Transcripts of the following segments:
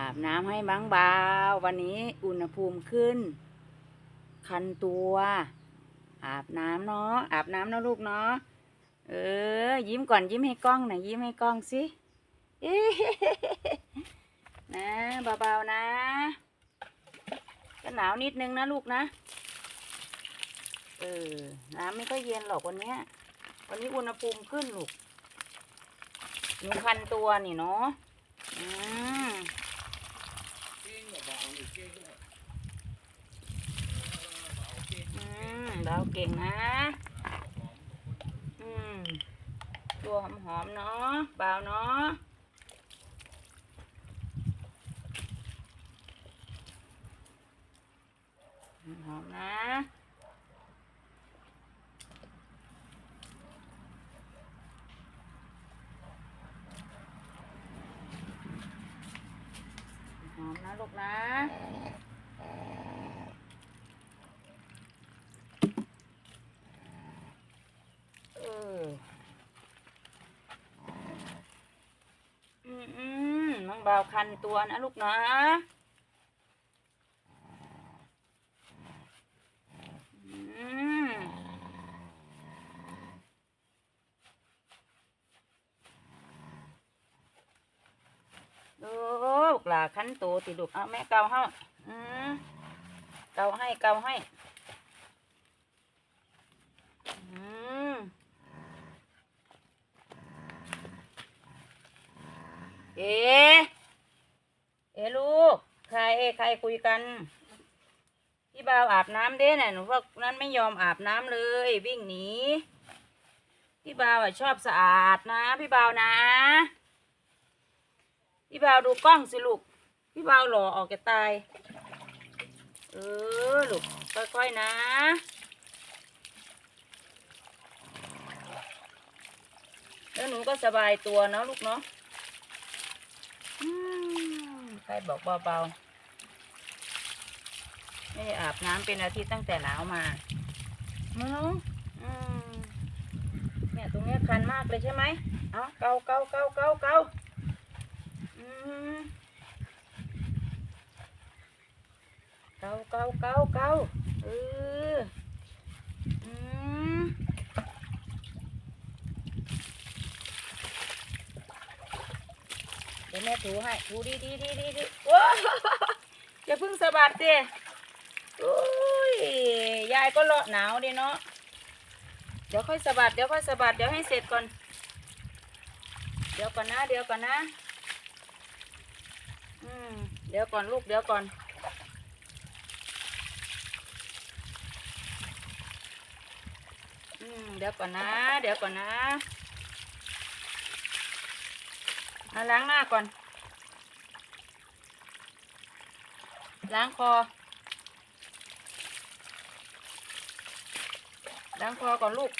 อาบน้ำให้บางเบาวันนี้อุณหภูมิขึ้น คันตัว อาบน้ำเนาะอาบน้ำนะลูกเนาะเออ ยิ้มก่อนยิ้มให้กล้องหน่อยยิ้มให้กล้องสินะเบาๆนะก็หนาวนิดนึงนะลูกนะ เออ น้ำไม่ค่อยเย็นหรอกวันนี้วันนี้อุณหภูมิขึ้นลูกหนูคันตัวนี่เนาะอืมอืมดาวเก่งนะ อืม ตัวหอมๆเนาะเบาเนาะหอมนะหอมนะลูกนะ เออ อืมอื มน้าคันตัวนะลูกนะอืมลูกหลาคันโตติลูกเอาแม่เกาให้อืมเกาให้เกาให้ อืมเอ๋เอ๋ลูก ใครคุยกันพี่บ่าวอาบน้ำเด้น่ะหนูว่านั้นไม่ยอมอาบน้ำเลย วิ่งหนีพี่บ่าวชอบสะอาดนะ พี่บ่าวนะ พี่บ่าวดูกล้องสิลูกพี่บ่าวหล่อออกแกตายเออลูกค่อยๆนะแล้วหนูก็สบายตัวเนาะลูกเนาะใครบอกเบาๆ ไม่ได้อาบน้ำเป็นอาทิตย์ตั้งแต่หนาวมามึงอืมเนี่ยตรงเนี้ยคันมากเลยใช่ไหมเอาเกาเกาเกาเกาเกาอืมเกาเกาเกาเกาเอออืมเดี๋ยวแม่ถูให้ถูดีดีดีดีดีโอ้อย่าเพึ่งสะบัดสิ โอ้ยยายก็เลาะหนาวดิเนาะเดี๋ยวค่อยสะบัดเดี๋ยวค่อยสะบัดเดี๋ยวให้เสร็จก่อน เดี๋ยวก่อนนะเดี๋ยวก่อนนะ อืมเดี๋ยวก่อนลูกเดี๋ยวก่อนอืมเดี๋ยวก่อนนะ เดี๋ยวก่อนนะมาล้างหน้าก่อน ล้างคอ ล้างคอก่อนลูก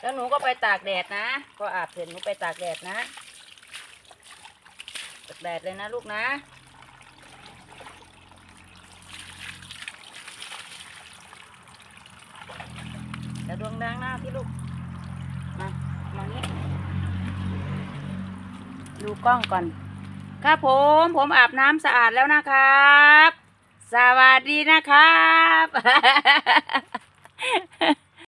แล้วหนูก็ไปตากแดดนะ ก็อาบเสร็จหนูไปตากแดดนะตากแดดเลยนะลูกนะเดี๋ยวดวงดังหน้าพี่ลูก มา มอนี้ ดูกล้องก่อน ครับผม ผมอาบน้ำสะอาดแล้วนะครับ สวัสดีนะครับ